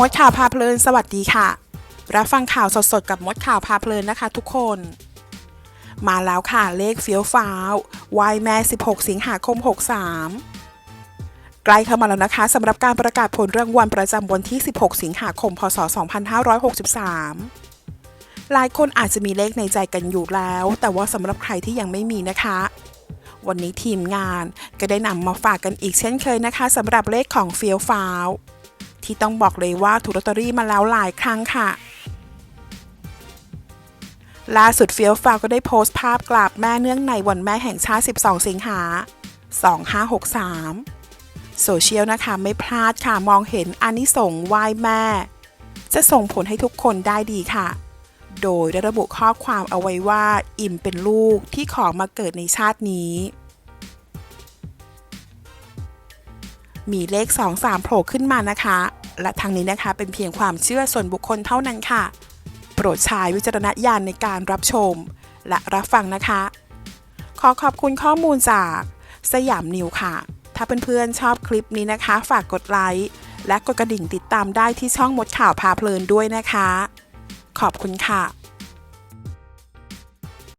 มดข่าวพาเพลินสวัสดีค่ะ รับฟังข่าวสดๆกับมดข่าวพาเพลินนะคะทุกคน มาแล้วค่ะเลขเฟี้ยวฟ้าววายแม่ 16 สิงหาคม 63 ใกล้เข้ามาแล้วนะคะสำหรับการประกาศผลรางวัลประจำวันที่ 16 สิงหาคม พศ 2563 หลายคนอาจจะมีเลขในใจกันอยู่แล้ว แต่ว่าสำหรับใครที่ยังไม่มีนะคะวันนี้ทีมงานก็ได้นำมาฝากกันอีกเช่นเคยนะคะสำหรับเลขของเฟี้ยวฟ้าว ที่ต้องบอกเลยว่าถูกลอตเตอรี่มาแล้วหลายครั้งค่ะล่าสุดเฟียวฟ้าวก็ได้โพสต์ภาพกราบแม่เนื่องในวันแม่แห่งชาติ 12 สิงหา 2563 โซเชียลนะคะไม่พลาดค่ะมองเห็นอานิสงส์ไหว้แม่ จะส่งผลให้ทุกคนได้ดีค่ะ โดยได้ระบุข้อความเอาไว้ว่าอิ่มเป็นลูกที่ขอมาเกิดในชาตินี้ มีเลข 2 3โผล่ขึ้นมานะคะ และทางนี้นะคะเป็นเพียงความเชื่อส่วนบุคคลเท่านั้นค่ะ โปรดใช้วิจารณญาณในการรับชม และรับฟังนะคะ ขอขอบคุณข้อมูลจากสยามนิวค่ะ ถ้าเพื่อนๆชอบคลิปนี้นะคะ ฝากกดไลค์และกดกระดิ่งติดตามได้ที่ช่องมดข่าวพาเพลินด้วยนะคะ ขอบคุณค่ะ